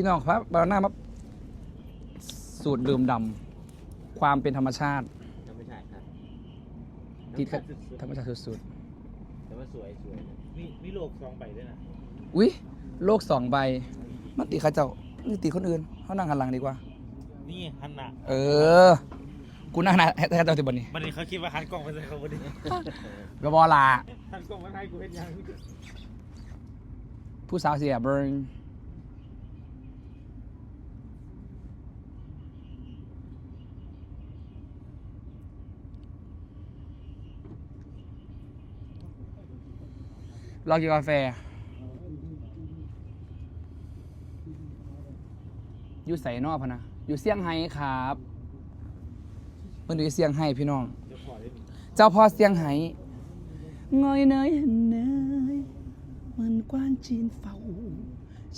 พี่น้องครับบานาน่ามาสูตรดื่มดำความเป็นธรรมชาติธรรมชาติครับติดกับธรรมชาติธรรมชาติสุดแต่ว่าสวยสวยมีมีโลกสองใบด้วยนะๆอุ้ยโลกสองใบ มันติดข้าเจ้านี่ติดคนอื่นเขานั่งหันหลังดีกว่า นี่ฮันน่ะเออ กูนั่งหนะให้ข้าเจ้าติดบนนี้บันนี้เขาคิดว่าฮันกล้องไปใส่เขาบันนี้กระบอลาฮันกล้องมาให้กูเห็นยังผู้สาวเสียเบิร์น รอกินกาแฟอยู่ใส่นอกพะนะอยู่เซี่ยงไฮ้ครับมันอยู่เซี่ยงไฮ้พี่น้อง เจ้าพ่อเซี่ยงไฮ้งอยเนยเนยมันกว้านจีนเฝ้า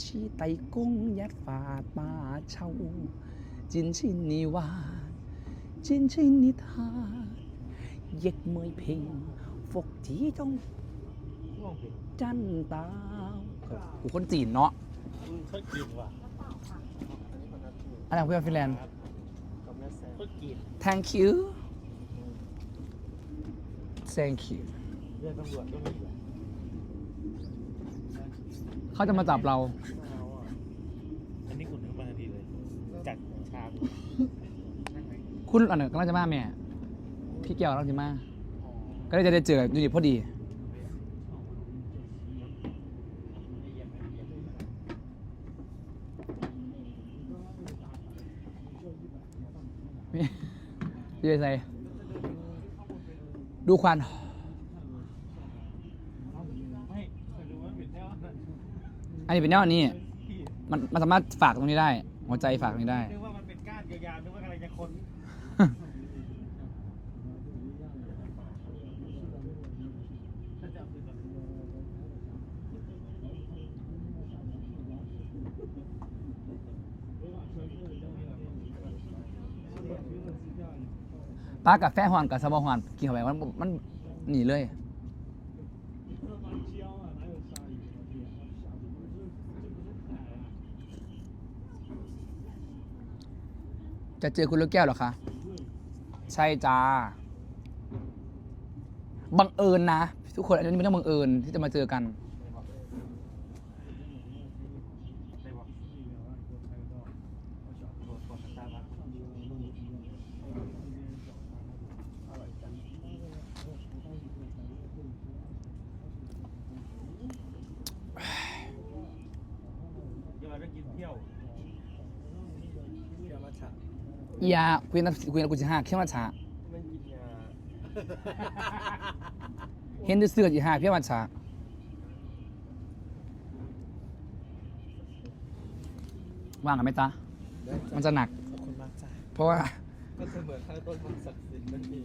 ชีไตกงยัดฝาดป่าเช่าจินชินนิวานจินชินนิทานเย็กเมยเพลงฟกจีจงง่วง จันตาวกูคนจีนเนาะเขากินว่ะอะไรของเพื่อนฟินแลนด์เขากิน thank you thank you เขาจะมาจับเรา อันนี้คุณนึกมาทันทีเลย จัดชามคุณอันไหนกำลังจะมาแม่ พี่แก้วกำลังจะมา ก็เลยจะได้เจออยู่ดีพอดี นี่พี่ใส่ ดูควันไงดูควันอันนี้เป็นแนวอันนี้ มันมันสามารถฝากตรงนี้ได้ หัวใจฝากตรงนี้ได้ นึกว่ามันเป็นก้านยาวๆนึกว่าอะไรจะคน ป้ากับแฟหอนกับสบหอนกินเข้าไปมันมันหนีเลย จะเจอคุณลูกแก้วเหรอคะ ใช่จ้าบังเอิญนะ ทุกคนอันนี้ไม่ต้องบังเอิญที่จะมาเจอกัน ได้บอกกดสตาร์บัค อย่ามาเรื่องกินเที่ยว เดี๋ยวมาฉับ อยาคุยนัคุยนักูจะห้าเขี้ยวมาช้ามันกินยาเห็นด้วยเสื้อจีห้าเขี้ยวมาช้าว่างกันไหมจ๊ะมันจะหนัก ขอบคุณมากจ้าเพราะว่าก็เสมือนข้างต้นมันศักดิ์สิทธิ์มันมี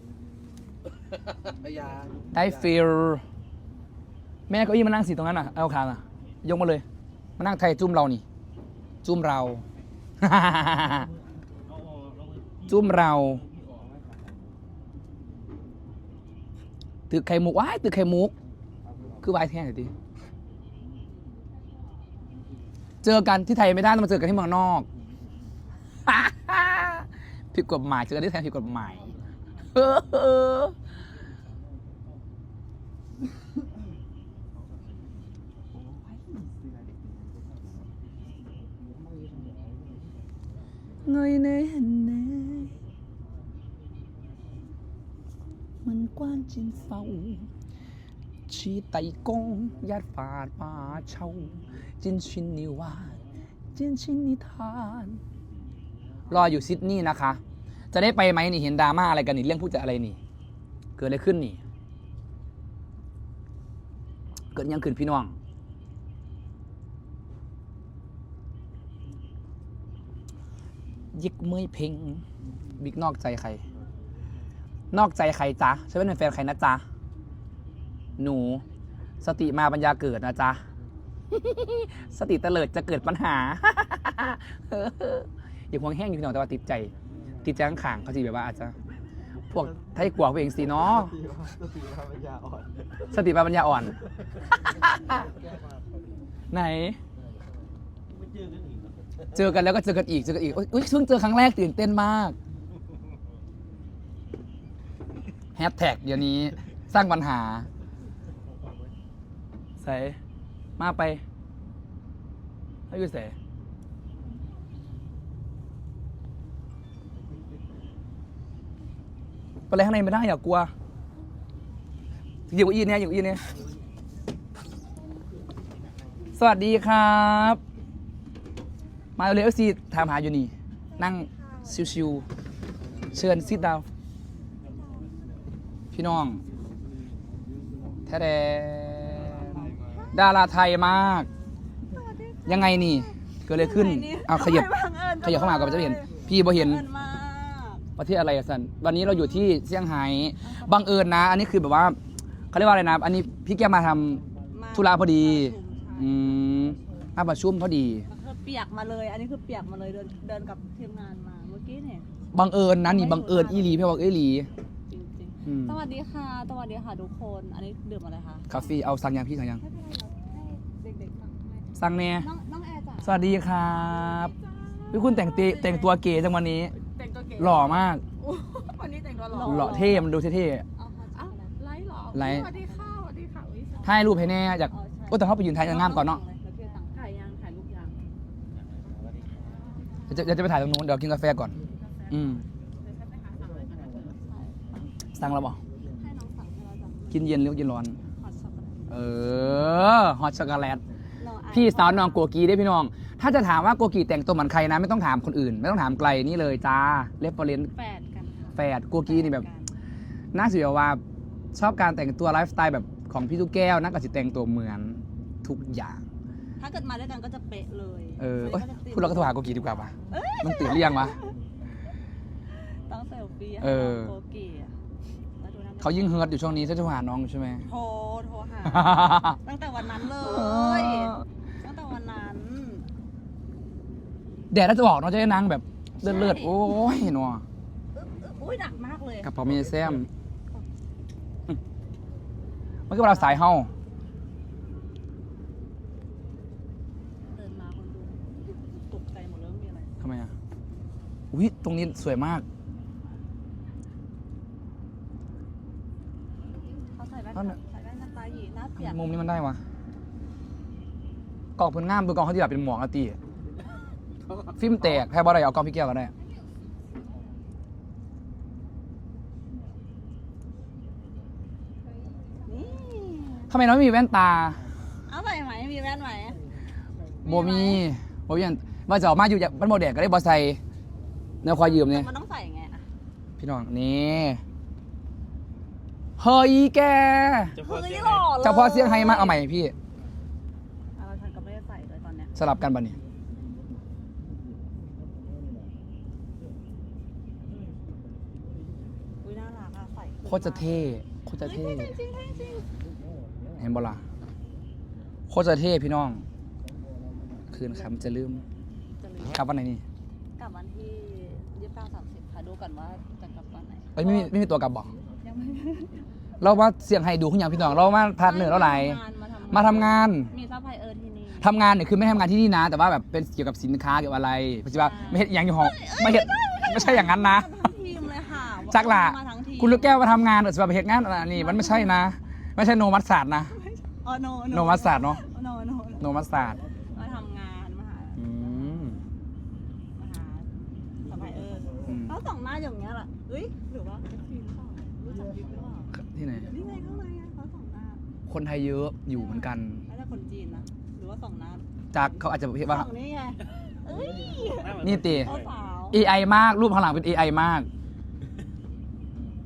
ยาได้ฟีลแม่เก็อี้มานั่งสิตรงนั้นอะ เอาขาอะ ยกมาเลย มานั่งไทยจุ้มเรานี่ จุ้มเราเอาเอาเอา จุ้มเราตึกไข่มุกว้ายตึกไข่มุก คือวายแท้เลยดิเจอกันที่ไทยไม่ได้ต้องมาเจอกันที่เมืองนอกผิดกฎหมายเจอกันที่ไทยผิดกฎหมายเงยเน่เน่มันกว้าน จินเฝ้าชีไตกงยัดฝาดป่าเช่าจินชินนิวานจินชินนิทาน รออยู่ซิดนีย์นะคะ จะได้ไปไหมนี่เห็นดราม่าอะไรกันนี่เรื่องพูดจะอะไรนี่ เกิดอะไรขึ้นนี่ เกิดยังขึ้นพี่น้อง ยิกเมยเพ่งบิ๊กนอกใจใคร นอกใจใครจ๊ะฉันเป็นแฟนใครนะจ๊ะ หนู สติมาปัญญาเกิดนะจ๊ะ สติเตลิดจะเกิดปัญหา อย่าห่วงแห้งอยู่พี่น้องแต่ว่าติดใจ ติดใจข้างๆเขาจีแบบว่าอาจจะ พวกไทยกว่าพวกเองสิเนาะสติภาพยาอ่อน สติมาปัญญาอ่อน ไหนจเจอกันอีกเหรอเจอกันแล้วก็เจอกันอีก เจอกันอีก อุ้ยเพิ่งเจอครั้งแรกตื่นเต้นมาก แฮชแท็กเดี๋ยวนี้สร้างปัญหา ใส่มาไปให้อยู่ใส่ไปอะไรข้างในไม่ได้อย่ากลัวอยู่อีเนี่ยอยู่อีเนี่ยสวัสดีครับ มาเร็วซีถามหาอยู่นี่ นั่งชิวๆเชิญซิดดาว พี่น้องแท้แดดาราไทยมาก ยังไงนี่ เกิดอะไรขึ้นเอาขยับขยับเข้ามาก่อนจะได้เห็น พี่บ่เห็นเอิญมากประเทศอะไรอะสันวันนี้เราอยู่ที่เซี่ยงไฮ้บังเอิญนะ อันนี้คือแบบว่าเขาเรียกว่าอะไรนะ อันนี้พี่แก้วมาทำมาธุระพอดี อือืมมมาประชุมพอดีคือเปียกมาเลย อันนี้คือเปียกมาเลยเดินเดินกับทีมงานมา เมื่อกี้เนี่ย บังเอิญนะนี่บังเอิญอีหลีพี่บอกอีหลีจริง อืมๆสวัสดีค่ะ สวัสดีค่ะทุกคน อันนี้ดื่มอะไรคะคาเฟ่เอาสั่งยังพี่สั่งยังไม่เป็นไรเราให้เด็กๆฟังให้สั่งแน่น้องน้องแอร์จ้ะสวัสดีครับพี่คุณแต่งเตแต่งตัวเก๋จังวันนี้ แต่งตัวเก๋หล่อมาก วันนี้แต่งตัวหล่อหล่อเท่มันดูเท่ เอาค่ะอ้าวไลฟ์เหรอไลฟ์ สวัสดีค่ะสวัสดีค่ะอุ๊ยๆถ่ายรูปให้แน่อยากโอ้แต่เขาไปยืนถ่ายงามก่อนเนาะดี๋ยวพี่สั่งถ่ายยังถ่ายรูปยังเดี๋ยวจะเดี๋ยวจะไปถ่ายตรงนู้นเดี๋ยวกินกาแฟก่อน อืม เดี๋ยวฉันไปหาสั่งอะไรกันนะ สั่งแล้วบ่ให้น้องสั่งให้เราจ้ะกินเย็นหรือกินร้อนฮอตช็อกโกแลตเออฮอตช็อกโกแลตเราอ่านพี่สาวน้องโกกีได้พี่น้อง ถ้าจะถามว่าโกกีแต่งตัวเหมือนใครนะไม่ต้องถามคนอื่น ไม่ต้องถามไกลนี่เลยจ้าเรฟเฟอเรนซ์แฝดกันค่ะแฝดโกกีนี่แบบ น่าเสียว่าชอบการแต่งตัวไลฟ์สไตล์แบบของพี่ลูกแก้วนักกสิแต่งตัวเหมือนทุกอย่าง ถ้าเกิดมาด้วยกันก็จะเป๊ะเลยเออวันเอ้ยนี้จะติพูดเราก็โทรหาโกกีดีกว่าปะมันตื่นหรือยังวะ ต้องเซลฟี่ให้เออ น้องโกกีอะแล้วดูนั่น เขายิ่งเฮิร์ตอยู่ช่วงนี้จะโทรหาน้องอยู่ใช่ไหม โทรโทรหา ตั้งแต่วันนั้นเลย ตั้งแต่วันนั้น แดดน่าจะออกเนาะจะได้นั่งแบบเลือดเลือดๆโอ้ยหนัวอึ๊บอึ๊บอุ้ยหนักมากเลยกระเป๋ามีแซมอืมมันก็เวลาสายเฮาเดินมาคนดูตกใจหมดเลยว่ามีอะไร ทำไมอะอุ้ยตรงนี้สวยมาก เขาใส่แว่นนั่นน่ะใส่แว่นกันตาหยีหน้าเปียกมุมนี้มันได้วะกล่องเพื้นง่ามเบอร์กล่องเขาที่แบบเป็นหมวกอะตีฟิล์มแตกแพ้บอลอะไรเอากล้องพี่แก้วก็ได้นี่ทำไมน้องไม่มีแว่นตาเอาใส่ไหมมีแว่นไหมโบมีโบมีอันว่าจะออกมาอยู่จากบ้านโบแดดก็ได้บอใส่แนวคอยยืมเนี่ยมันต้องใส่ไงอะพี่น้องนี่ เฮ้ยแกเจ้าพ่อเฮ้ยเสียงหล่อไห้เลยเจ้าพ่อเสียงไฮมากเอาใหม่พี่ เอาฉันก็ไม่ได้ใส่เลยตอนเนี้ยสลับกันปะเนี่ยอุ้ยน่ารักอะใส่โคตรจะเท่โคตรจะเท่จริงจริงจริงจริงเห็นบ่ล่ะโคตรจะเท่พี่น้อง คืนครับจะลืมจะลืมกลับวันไหนนี่กลับวันที่ยี่สิบเก้าสามสิบค่ะดูก่อนว่าจะกลับวันไหนเอ้ยไม่มีไม่มีตัวกลับบอกยังไม่ เราว่าเสียงไฮดูขึ้นอย่างพี่น้อง เรามาพาร์ทเนอร์เราไหลายมาทำงาน มีซัพพลายเออร์ที่นี่ทำงานเนี่ยคือไม่ทำงานที่นี่นะ แต่ว่าแบบเป็นเกี่ยวกับสินค้าเกี่ยวกับอะไรปัจจุบันไม่เห็นอย่างอยู่ห้องไม่เห็นไม่ใช่อย่างนั้นนะ ทั้งทีมเลยค่ะจักล่ะ มาทั้งทีมคุณลูกแก้วมาทำงานแต่สำหรับเหตุงานอันนี้มันไม่ใช่นะ ไม่ใช่โนมัสศาสตร์นะ อ๋อโนโนมัสศาสตร์เนาะโนโนโนมัสศาสตร์มาทำงานมาหาอืมมาหาซัพพลายเออร์อืมเขาส่องหน้าอย่างเงี้ยแหละเอ้ยหรือว่าเอฟซีหรือเปล่ารู้จักยิปหรือเปล่า ที่ไหน นี่ไงข้างในอะเขาส่องหน้าคนไทยเยอะอยู่เหมือนกันไม่ใช่คนจีนนะหรือว่าส่องหน้าจากเขาอาจจะคิดว่าส่องนี่ไงเอ้ยหาเหมือนี่ตี เขาสาว AI มาก รูปข้างหลังเป็น AI มาก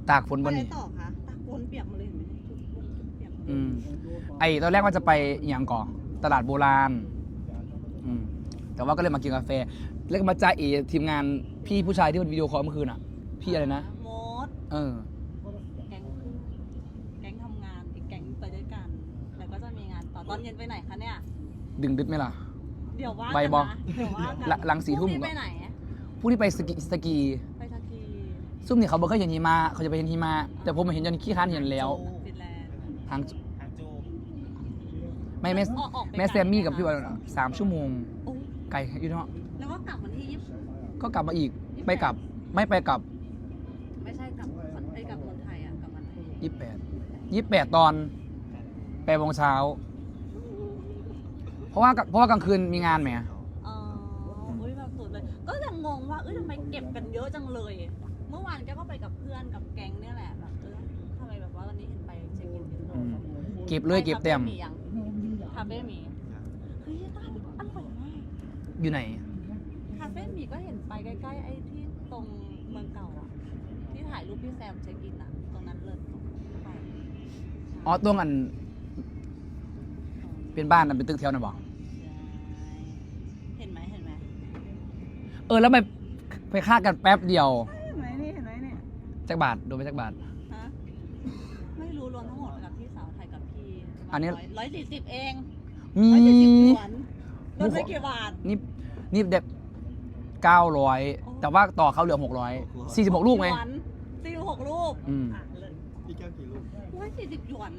ตากฝนบนอะไรนี้ต่อคะตะโกนเปียกมาเลยเห็นไหมทุกคนเปียกหมดเลยอืมไอตอนแรกว่าจะไปอหย่างก่อนตลาดโบราณอืมแต่ว่าก็เลยมากินกาแฟ แล้วก็มาจ้าเอทีมงานพี่ผู้ชายที่มันวิดีโอคอลเมื่อคืนอะ พี่อะไรนะมด เออ แก๊งแก๊งทำงานอีกแก๊งไปด้วยกัน แล้วก็จะมีงาน ต่อตอนเย็นไปไหนคะเนี่ย ดึงดึดไหมล่ะ เดี๋ยวว่าไปกันบอนะเดี๋ยวว่ากันหลังหลังสี่ทุ่มพรุ่งนี้ไปไหน ผู้ที่ไปสกีสกีไปสกีซุ่มนี่เขาบอกเคยเห็นหิมะเขาจะไปเห็นหิมะแต่ผมเห็นจนขี้ค้านเห็นแล้ว ฟินแลนด์ ทางทางจูไม่แม่ออกออกไปแม่แซมมี่กับพี่วันสามชั่วโมงโอ้ไกลอยู่เนาะแล้วก็กลับวันที่ยี่สิบก็กลับมาอีกไปกลับไม่ไปกลับไม่ใช่กลับไอ้กลับคนไทยอะกลับวันไทยยี่แปดยี่แปดตอนแปดโมงเช้า เพราะว่าเพราะว่ากลางคืนมีงานไหมอ๋ออุ้ยแบบสุดเลย ก็ยังงงว่าเอ้ยทำไมเก็บกันเยอะจังเลย เมื่อวานแกก็ไปกับเพื่อนกับแก๊งเนี่ยแหละแบบเออทำไมแบบว่าวันนี้เห็นไปเช็คอินเยอะอืมเก็บเลยเก็บเต็มคาฟ่ยังคาเฟ่มีเฮ้ยต้านอร่อยมากอยู่ไหนคาเฟ่มีก็เห็นไปใกล้ๆไอ้ที่ตรงเมืองเก่าอะที่ถ่ายรูปพี่แซมเช็คอินอะตรงนั้นเลยไปอ๋อตรงอัน เป็นบ้านอันเป็นตึกแถวน่ะบอกเห็นไหมเห็นไหมเออแล้วไปไปฆ่ากันแป๊บเดียวเห็นไหมนี่เห็นไหมเนี่ยจักบาทโดนไปจักบาท ฮะไม่รู้รวมทั้งหมดกับพี่สาวไทยกับพี่อันนี้ ร้อยสี่สิบเองมี ร้อยสี่สิบหยวนลดไปกี่บาท นี่นี่เด็บเก้าร้อยแต่ว่าต่อเขาเหลือหกร้อยสี่สิบหกลูกไหมหยวนสี่สิบหกลูกอืม อะเลยพี่แก้วกี่ลูก ร้อยสี่สิบหยวน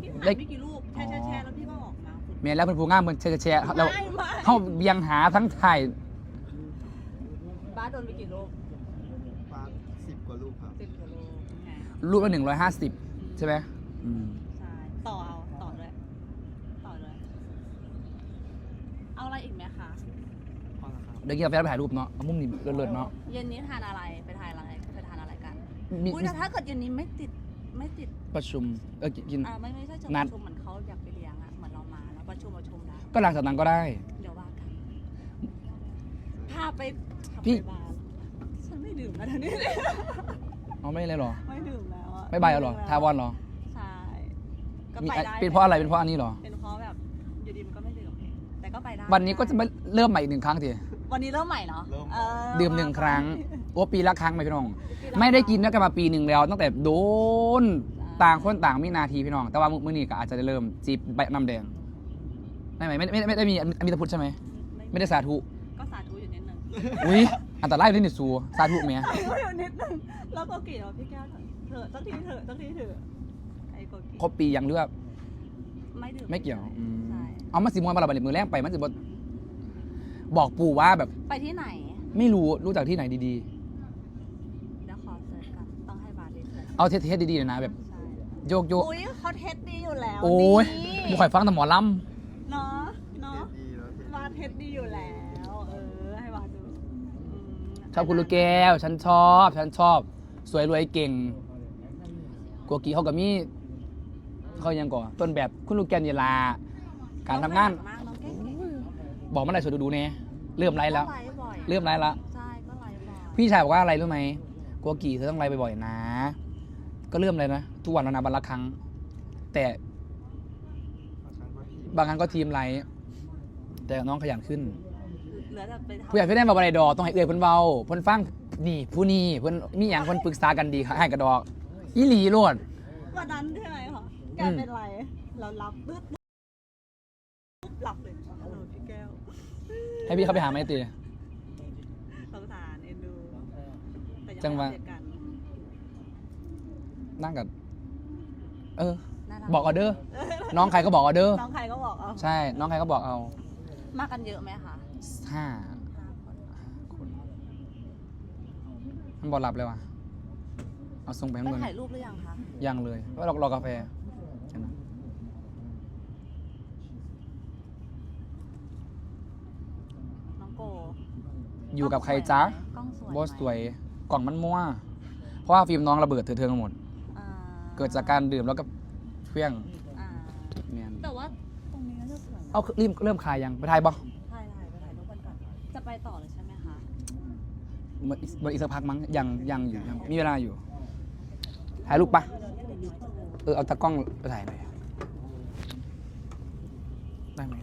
พี่ได้ถ่ายไม่กี่ลูกแช่แช่แช่แล้วพี่ก็ออก มาเมียแล้วเป็นผู้งามเหมือนแชร์แชร์เราไม่ไม่เขาเบียงหาทั้งไทยบ้าสโดนไปกี่ลูกปาสิบกว่าลูกครับ สิบกว่าลูกไงลูกละหนึ่งร้อยห้าสิบใช่ไหมอืมใช่ต่อเอาต่อเลยต่อเลย เอาอะไรอีกไหมคะพอแล้วครับ เดี๋ยวกินกาแฟแล้วไปถ่ายรูปเนาะเอามุมนี้เลิศๆเนาะเย็นนี้ทานอะไรไปทานอะไรไปทานอะไรกันมีอุ้ยมีแต่ถ้าเกิดเย็นนี้ไม่ติดไม่ติดประชุมเออกิน อ่าไม่ไม่ใช่เชิงนัปด ระชุมเหมือน ชุมประชุมนะก็หลังจากนั้นก็ได้ เดี๋ยวว่ากันพาไปขับพี่ ไปบาร์ฉันไม่ดื่มแล้วเดี๋ยวนี้เอาไม่เลยเหรอไม่ดื่มแล้วอะไม่บายเอาเหรอทาวอนเหรอใช่ก็มีไปได้เป็นเพราะอะไรเป็นเพราะอันนี้เหรอ เป็นเพราะแบบอยู่ดีมันก็ไม่ดื่มแต่ก็ไปได้วันนี้ก็จะไม่เริ่มใหม่อีกหนึ่งครั้งทีวันนี้เริ่มใหม่เนาะเออดื่มหนึ่งครั้งโอ้ปีละครั้งไหมพี่น้อง ปีละไม่ได้กินด้วยกันมาปีหนึ่งแล้ว ตั้งแต่โดนต่างคนต่างมีนาทีพี่น้อง แต่ว่ามื้อนี้ก็อาจจะได้เริ่มจีบใบน้ำแดง ไม่ไม่ไม่ไม่ไม่ได้มีอมิตรพุทธใช่ไหมไม่ได้สาธุก็สาธุอยู่นิดนึงอุ้ยอันตรายเลยนี่สูสาธุเมียอยู่นิดนึงแล้วก็กี่เราพี่แก้วเถอะสักทีเถอะสักทีเถอะไอ้โกกีครบปียังเลือกไม่ดื่มไม่เกี่ยวอืมใช่เอามาสิมวนมาละบัดนี้มือแรกไปมันจะบอกบอกปู่ว่าแบบไปที่ไหน ไม่รู้รู้จากที่ไหนดีเดี๋ยวขอเซิร์ชกันต้องให้บาร์ดีเซิร์ชๆ เอาเทสๆดีๆหน่อยนะแบบ ใช่โยกโยก อุ้ยเขาเทสดีอยู่แล้วโอ้ยนี่ บุข่อยฟังแต่หมอล เนาะเทเนาะสดีแล้วเทสบาร์เทสดีอยู่แล้ว เออ ให้บาร์ดูอืมำชอบคุณลูกแก้ว ฉันชอบ ฉันชอบ สวยรวยเก่งกัวกีเขากับมีเขายังก่อนต้นแบบคุณลูกแก้วนี่ลา การทำงาน มากน้องเก่งบอกเมื่อไหร่สวยดูๆเนี่ยเริ่มไลฟ์แล้วก็ไลฟ์บ่อยเริ่มไลฟ์แล้วใช่ก็ไลฟ์บ่อยพี่ชายบอกว่าอะไรรู้ไหมกัวกีเธอต้องไลฟ์บ่อยๆนะ ก็เริ่มเลยนะ ทุกวันแล้วนะวันละครั้ง แต่ บางครั้งก็ทีบางครั้งก็ทีมไลฟ์แต่น้องขยันขึ้น เหลือแต่ไปทำผู้ใหญ่เพื่อนได้มาบรดอกต้องให้เอื้อยเพิ่นเบาเพิ่นฟังนี่ผู้นี้เพิ่นมีหยังเพิ่นปรึกษากันดีค่ะให้กระดอกอีหลีโลด วันนั้นใช่ไหมคะแกอืม เป็นไร เรารับปึ๊บปุ๊บหลับเลยฮัลโหลพี่แก้วให้พี่เข้าไปหาไหมตี สงสารเอ็นดูแต่ยังจังหวะ ไม่ได้เจอกันนั่งกับเออ น่ารับอกออเดอร์ น้องใครก็บอกออเดอร์ น้องใครก็บอกเอา ใช่น้องใครก็บอกเอามากันเยอะไหมคะห้าห้าคนคนมันบอกหลับเลยว่ะเอาส่งไปข้างไปบนถ่ายรูปหรือยังคะยังเลยว่ารอรอกาแฟแค่นั้นน้องโกอยู่กับใครจ๊ะกล้องสวยไหมบอสสวยกล่องมันมั่วเพราะว่าฟิล์มน้องระเบิดเถื่อนๆหมด อ่าเกิดจากการดื่มแล้วก็เพี้ยง เอารีบเริ่มคลายยังไปถ่ายบ่ถ่ายถ่ายไปถ่ายรูปกันก่อนจะไปต่อเลยใช่ไหมคะเหมือนอีกเหมือนอีกสักพักมั้งยังยังอยู่ยังมีเวลาอยู่ถ่ายรูปปะเออเอาตากล้องไปถ่ายหน่อยได้ไหม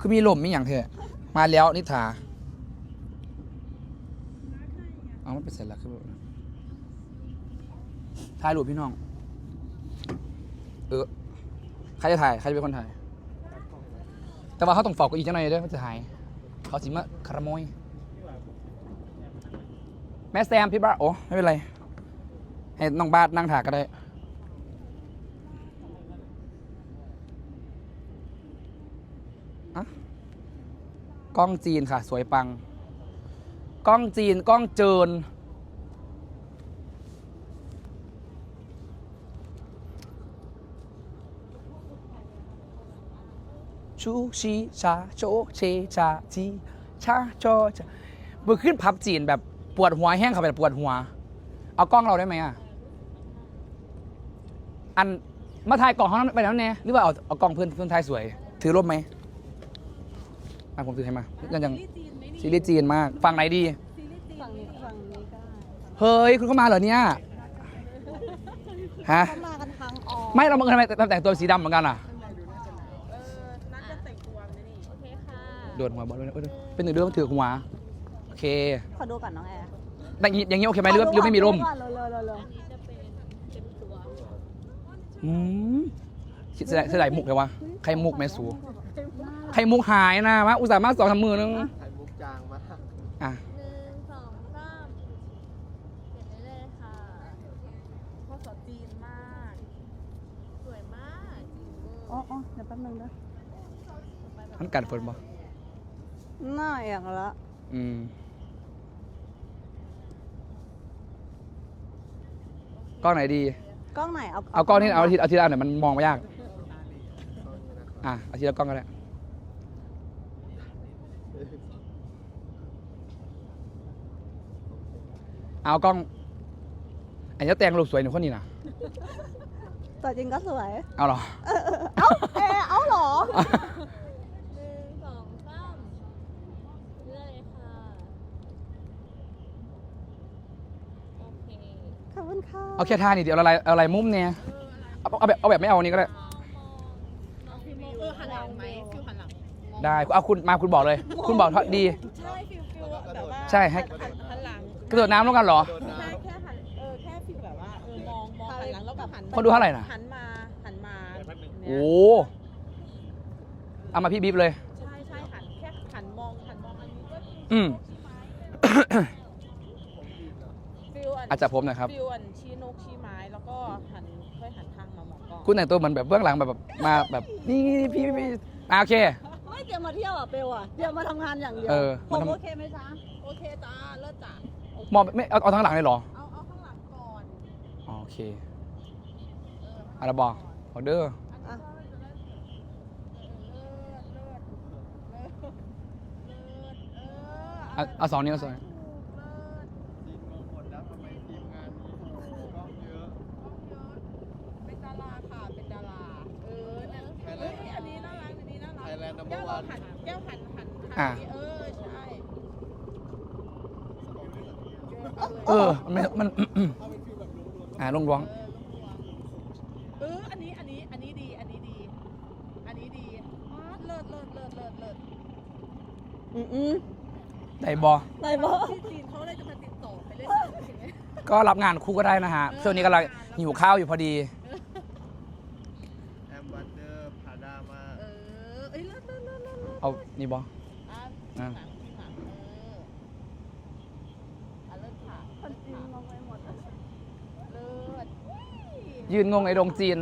คือมีลมมีอย่างเถอะมาแล้วนิถาเอามันไปเสร็จแล้วคือแบบถ่ายรูปพี่น้อง เออ ใครจะถ่าย ใครจะเป็นคนถ่าย แต่ว่าเขาต้องฝอกกับอีกจังหน่อยเด้อมันจะถ่าย เขาสิมาคารโมย แม่แซมพี่บ้าโอ้ไม่เป็นไร ให้น้องบาสนั่งถากก็ได้ อะกล้องจีนค่ะ สวยปัง กล้องจีน กล้องเจิน ชูชีชาโชเชชาจีชาโชชามือขึ้นพับจีนแบบปวดหัวแห้งเขาแบบปวดหัว เอากล้องเราได้ไหมอะ อันมาถ่ายกล่องเขาไปแล้วเนี่ยหรือว่าเอาเอากล้องเพื่อนเพื่อนถ่ายสวย ถือร่มไหมอะผมถือให้มายังยังซีรีส์จีนมากฟังไหนดี ฝั่งนี้ฝั่งนี้ก็ได้เฮ้ย คุณเข้ามาเหรอเนี่ย ฮะ เขามากันทางออกไม่เราบังเอิญทำไมแต่งตัวสีดำเหมือนกันอะเออ นัดจะแต่งตัวนะนี่ โอเคค่ะ โดนหัวบอลเลยเอ้ยเป็นหนึ่งเรื่องถือหัวโอเคขอดูก่อนน้องแอร์แต่อย่างนี้อย่างนี้โอเคไหมหรือว่าหรือไม่มีร่มขอดูก่อนเร็วๆเร็วๆเร็วอืมเสียดายเสียดายมุกเลยวะใครมุกแม่สูใครมุกหายนะมะอุตส่าห์มาสองสามมือนึงไข่มุกจางมากอะหนึ่งสองสามเขียนได้เลยค่ะภาษาจีนมาก สวยมากอ๋ออ๋อเดี๋ยวแป๊บนึงนะ มันกัดฝนบ่ หน้าอย่างละอืม กล้องไหนดี กล้องไหนเอาเอากล้องที่เอาทีเอาทีละอันหน่อยมันมองไม่ยาก อะเอาทีละกล้องก็ได้เอากล้อง อันนี้แต่งรูปสวยหนึ่งคนนี้นะตัวจริงก็สวย เอาเหรอ เอ้าแอร์เอ้าเหรอ หนึ่งสองสามเรื่อยค่ะ โอเค ขอบคุณค่ะ เอาแค่ท่านี่เดี๋ยวเอาอะไรเอาอะไรมุมเนี่ยเอาเอาแบบเอาแบบไม่เอาอันนี้ก็ได้มองมองน้องฟิวเออหันหลังไหมฟิลหันหลังได้เอาคุณมาคุณบอกเลย คุณบอกดี ใช่ฟิลฟิลแบบว่าใช่ให้ หันหันหลังกระโดดน้ำแล้วกันเหรอโดนน้แค่แค่หันเออแค่ฟิลแบบว่าเออมองมองหันหลังแล้วแบบหันคนดูเท่าไหร่น่ะ หันมาหันมาเดี๋ยวแป๊บนึงเนี่ยโอ้เอามาพี่บิ๊บเลย ใช่ใช่หันแค่หันมองหันมองอันนี้ก็อืม ฟิลอันอาจจะผมหนะครับ ฟิลอัน คุณแต่งตัวเหมือนแบบเบื้องหลังแบบแบบมาแบบนี่พี่พี่พี่อะโอเค ไม่เตรียมมาเที่ยวอะเปลวอะเตรียมมาทำงานอย่างเดียวเออผมันมทำ โอเคไหมจ๊ะโอเคจ้าเลิศจ้ะมองไม่เอาเอาทั้งหลังเลยเหรอเอาเอาข้างหลังก่อนอ๋อโอเคอะไรบอกออเดอร์อะเอาเอาสองนิ้วสองนิ้วำจีนงงหมดแล้วทำไมทีมงานมีกล้องเยอะ เป็นดาราค่ะ เป็นดารา เออนั่นเอ้ยอันนี้น่ารัก อันนี้น่ารัก Thailand แก้ number วเรา one หันแก้วหันหัน อะหันนี้เออใช่เออ มันไม่มัน อ่าลงรวงเอออันนี้อันนี้อันนี้ดีอันนี้ดี อันนี้ดีอ๋อเลิศเลิศเลิศเลิศเลิศอืมอืมได้บอ ไรบอที่จีนเขาเลยจะมาติดต่อไปเล่นหนังใช่ไหม ก็รับงานคู่ก็ได้นะฮะช่วงนี้กำลังหิวข้าวอยู่พอดี แอมบันเดอร์พาดามา เออเอ้ยเลิศเลิศเลิศเลิศเลิศเอานี่บอ อะอะหนังหนังเอออะเลิศค่ะคนจีนมองไปหมดเลิศยืนงงไอ้ดงจีน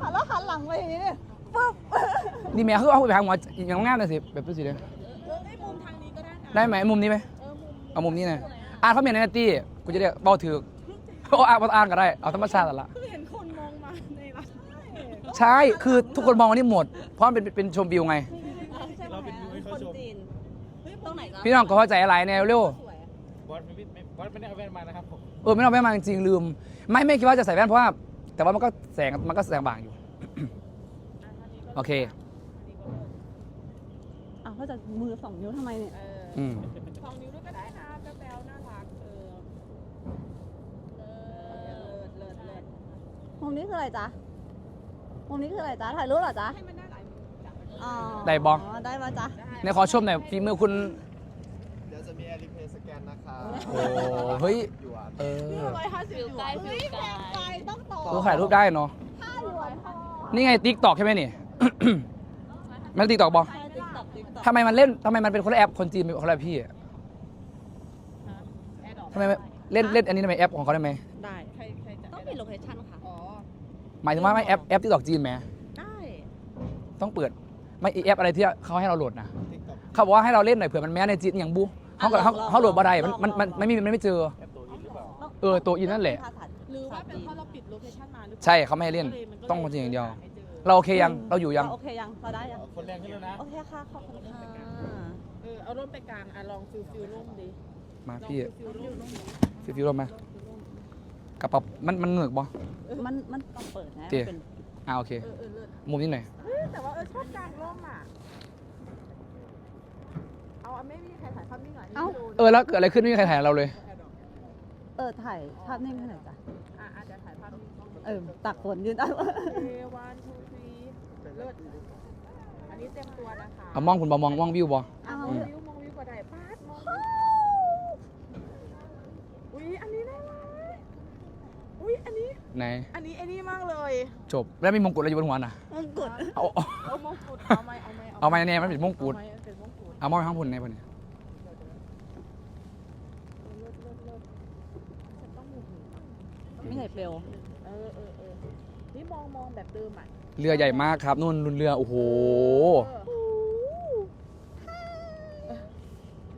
หันแล้วหันหลังไปอย่างนี้เนี่ยปึ๊บนี่แม่คือเอาไปทางหัวอย่างงามเลยสิ แบบนี้สิเลยเออไอ้มุมทางนี้ก็ได้นะได้ไหมมุมนี้ไหมเออมุมเอามุมนี้หน่อยอ่านเขาเมียนในตี้กูจะได้เบาถือโอ้อ่านอ่านก็ได้ เอาธรรมชาติละคือเห็นคนมองมาในร้านใช่ คือทุกคนมองวันนี้หมด เพราะมันเป็นเป็นชมวิวไงเราเป็นวิวให้คนจีน รงไหนจ๊ะพี่น้องก็เข้าใจอะไรแนวเร็วสวยอะบอสไม่ไม่บอสไม่ได้เอาแว่นมานะครับผมเออไม่เอาแว่นมาจริงๆลืม ไม่ไม่คิดว่าจะใส่แว่นเพราะว่าแต่ว่ามันก็แสงมันก็แสงบางอยู่ โอเค อ้าวเขาจะมือสองนิ้วทำไมเนี่ยเอออืมสองนิ้วด้วยก็ได้นะแบ๊วๆน่ารักเออเลิศเลิศเลิศมุมนี้คืออะไรจ๊ะมุมนี้คืออะไรจ๊ะถ่ายรูปเหรอจ๊ะให้มันได้หลายมุมจ้ะอ๋อได้บอได้มาจ๊ะในขอชมหน่อยฝีมือคุณ โอ้เฮ้ยหยวนเออร้อยห้าสิบฟิลใกล้ฟิลไกลไปต้องต่อคือถ่ายรูปได้เนาะห้าหยวนพอนี่ไงติ๊กตอกใช่ไหมนี่มันติ๊กตอกบอใช่ติ๊กต็อกติ๊กต็อกทำไมมันเล่นทำไมมันเป็นคนละแอปคนจีนเป็นคนละพี่อะแอร์ดรอปทำไมไม่เล่นเล่นอันนี้ทำไมแอปของเขาได้ไหมได้ใครใครจะต้องเปลี่ยนโลเคชั่นค่ะอ๋อหมายถึงว่าไม่แอปแอปติ๊กตอกจีนไหมได้ต้องเปิดไม่แอปอะไรที่เขาให้เราโหลดนะติ๊กต็อกเขาบอกว่าให้เราเล่นหน่อยเผื่อมันแม้ในจิตอย่างบู เขาก็เขาเขาโหลดบ่ได้มันมันมันไม่มีมันไม่เจอแอปตัวอินหรือเปล่าเออตัวอินนั่นแหละ หรือว่าเป็นเพราะเราปิดโลเคชั่นมาหรือเปล่าใช่เขาไม่ให้เล่นก็ยมันก็ต้องคนจริงอย่างเดียวหไม่จอเราโอเคยังเราอยู่ยัง โอเคยังเราได้ยังคนแรงขึ้นแล้วนะ โอเคค่ะขอบคุณค่ะเออเอาร่มไปกลางอะลองฟิลฟิลร่มดิมาลองพี่ฟิลฟิลร่มดิฟิวฟิวลงมากระเป๋ามันมันเหงือกบ่มันมันต้องเปิดนะโอเค เป็นอ่าโอเค เออเออเลิศมุมนี้หน่อยเฮ้ยแต่ว่าเออชอบกลางร่มอะ เอาอะไม่มีใครถ่ายภาพนิ่งหน่อยนี่ดูเออแล้วเกิดอะไรขึ้นไม่มีใครถ่ายเราเลย เออถ่ายภาพนิ่งให้หน่อยจ้ะอะอาจจะถ่ายภาพนิ่งต้องเออตักฝนยืนได้เอวันทูทรีเลิศอันนี้เต็มตัวนะคะเอามองคุณบอมองมองวิวบออะมองวิวมองวิวกว่าใดปาดมองวิวอุ้ยอันนี้น่ารักอุ้ยอันนี้ ไหน อันนี้ไอ้นี่มากเลยจบแล้วมีมงกุฎอะไรอยู่บนหัวน่ะมงกุฎเอาเอาเอามงกุฎเอาไหมเอาไหมเอาไหมแน่มันเป็นมงกุฎเอาไหม เป็นมงกุฎเอามองไปข้างบนในบนนี้เลิศเลิศเลิศฉันต้องหมุนไม่ใช่เปลวเออเออเออนี่มองมองแบบเดิมอะเรือใหญ่มากครับนู่นเรือ โอ้โห เออ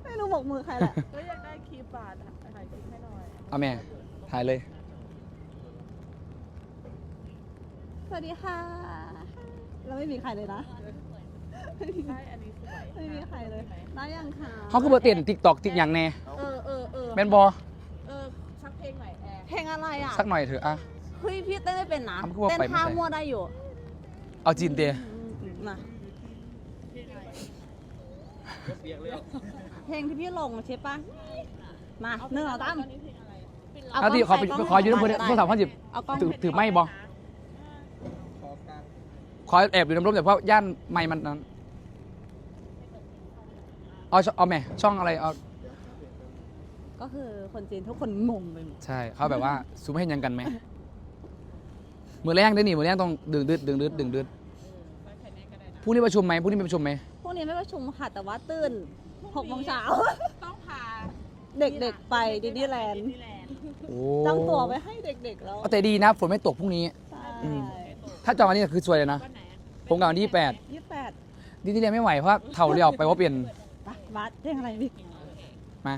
ไม่รู้บอกมือใครแหละเฮ้ยอยากได้คีย์บาร์ดอะถ่ายคลิปให้หน่อยเอาแม่ ถ่ายเลย สวัสดีค่ะ เราไม่มีใครเลยนะ ใช่อันนี้สวยไม่มีใครเลยได้ยังค่ะเขาคือเบอร์เต้นติ๊กตอกติ๊กอย่างแน่เออเออเออแม่นบอเออชักเพลงหน่อยแอร์เพลงอะไรอะสักหน่อยเถอะอะเฮ้ยพี่เต้นไม่เป็นนะทำคือว่าเต้นไปไม่ท่าใส่มั่วได้อยู่เอาจีนเตะนะเปียกเลยเพลงที่พี่ลงใช่ปะมาเนื้อตั้มเอาที่ขอไปไปขอยืมเพื่อนเพื่อนสามพันสิบเอากล้องถือถือไม่บอขอกลางขอแอบอยู่ในร่มแต่เพราะย่านไม่มันนั้น เอาช่องเอาแม่ช่องอะไรเอาก็คือคนจีนทุกคนงงไปหมดใช่เขาแบบว่าซูมให้ยังกันไหมมือแรงได้หนิมือแรงต้องดึงดึดดึงดึดดึงดึดพรุ่งนี้ประชุมไหมพรุ่งนี้มีประชุมไหมพวกนี้ไม่ประชุมค่ะแต่ว่าตื่นหกโมงเช้า ต้องพาเด็กๆไปดิสนีย์แลนด์โอ้จองตั๋วไว้ให้เด็กๆแล้วเอาแต่ดีนะฝนไม่ตกพรุ่งนี้ ใช่อืม ถ้าจองวันนี้คือสวยเลยนะวันไหนอะผมกับวันที่แปดยี่สิบแปดดิที่เรียนไม่ไหวเพราะเถ่าเรียวไปว่าเปลี่ยน บัสเพลงอะไรพี่มา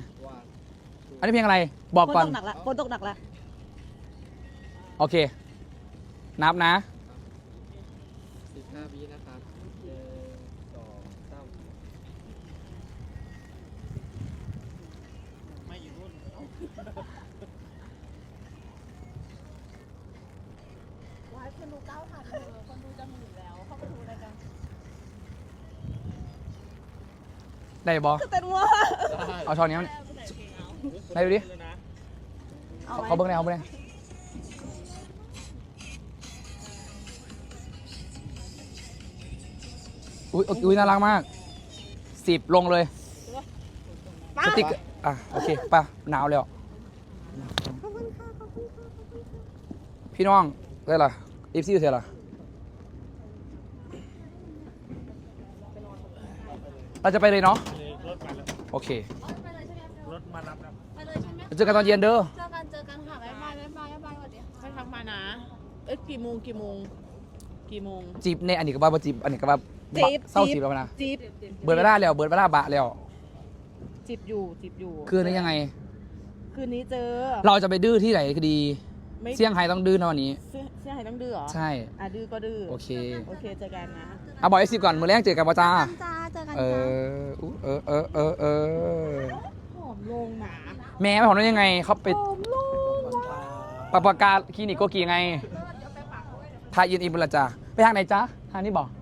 อันนี้เพลงอะไร บอกก่อนตกหนักละฝนตกหนักละโอเค นับนะ สิบห้าวินะครับหนึ่งสองสามไม่อยู่นู่น วายคนดูเก้าพันเลยคนดูจะหมื่นแล้ว เข้าไปดูอะไรกัน ได้บอคือเต้นวัวเอาช้อนนี้มันได้ดูดิเลยนะเอาไหมเขาเบิ้งได้เขาเบิ้งได้อุ้ยอุ้ยน่ารักมากสิบลงเลยสติ๊กเกอร์อะโอเคป่ะหนาวแล้วพี่น้องได้ละอีฟซี่เสร็จละเราจะไปเลยเนาะ โอเคไปเลยใช่ไหมรถมารับแล้วไปเลยใช่ไหมเจอกันตอนเย็นเด้อเจอกันเจอกันค่ะบ๊ายบายบ๊ายบายบ๊ายบายสวัสดีค่ะให้ทักมานะ เอ้ยกี่โมงกี่โมงกี่โมงจีบในอันนี้ก็ว่าบ่จีบอันนี้ก็ว่าจีบเศร้าจีบจีบแล้วนะจีบเบิร์ดเวลาแล้วเบิร์ดเวลาบะแล้วจีบอยู่จีบอยู่คืนนี้ยังไง คืนนี้เจอ เราจะไปดื้อที่ไหนก็ดี ไม่เซี่ยงไฮ้ต้องดื้อนะวันนี้เสื้อเสื้อไห้ต้องดื้อเหรอใช่ อะดื้อก็ดื้อโอเค โอเคเจอกันนะ อะบอกไอซิก่อนมือแรกเจอกันปะจ้าจ้าเจอกันเอจ้าออุ๊ยเออเออเออเออหอมลงหนาแม่ไปของนั้นยังไงเขาไปหอมลงว่ะปะปากาคลินิกโกกีไงทายอินอินบุรจ้าไปทางไหนจ้าทางนี้บอกไ